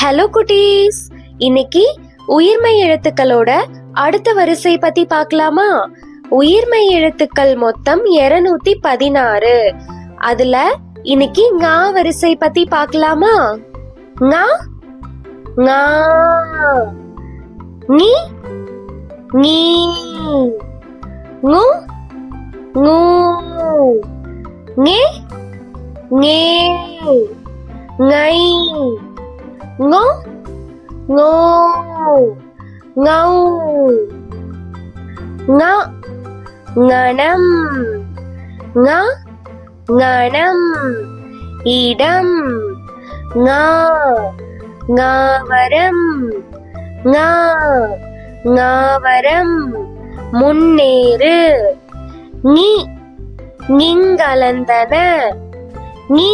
Hello குட்டீஸ் இன்னைக்கு உயிர்மை எழுத்துக்களோட அடுத்த வரிசை பத்தி பார்க்கலாமா? உயிர்மை எழுத்துக்கள் மொத்தம் 216 பதினாறு. அதுல இன்னைக்கு ஞா வரிசை பத்தி பார்க்கலாமா? ஞா ஞா நீ நீ நூ நூ நே nghe ngay ngó ngô ngâu ngó ngờ năm ngó ngờ năm ì đâm ngờ ngờ và đâm ngờ ngờ và đâm முன்னேறு நீ நிங்கலந்தன நீ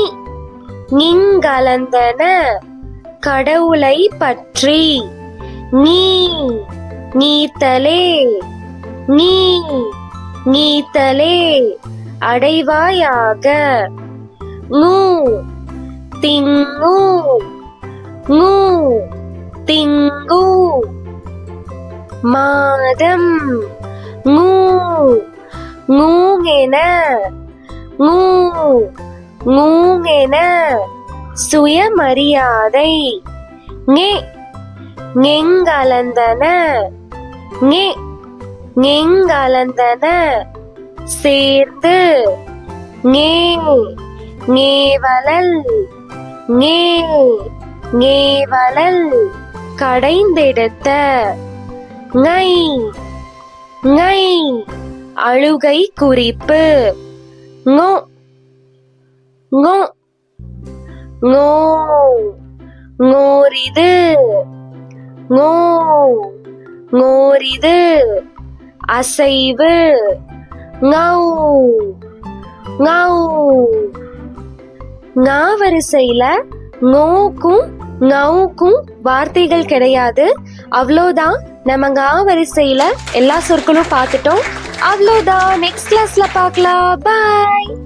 நிங்கலந்தன கடவுளை பற்றி. நீ நீத்தலே நீ நீத்தலே அடைவாயாக. நூ திங்கு நூ திங்கு. மாதம் நூ நூங்கென நூ நூங்கென சுயமரியாதை. ஞே ஞெங்கலந்தன. ஞெ ஞெங்கலந்தன. சேர்ந்து ஞே ஞேவலல். ஞே ஞேவலல். கடைந்தெடுத்த. ngை ngை அழுகை குறிப்பு ngோ ngோ ngô ngோரிது ngô ngோரிது அசைவு ngௌ ngௌ ngா வரிசையில ngோக்கும் ngௌக்கும் வார்த்தைகள் கிடையாது. அவ்வளோதான். நம்ம ngா வரிசையில எல்லா சொற்களும் பார்த்துட்டோம். அவ்வளோதான். நெக்ஸ்ட் கிளாஸ்ல பார்க்கலாம். பாய்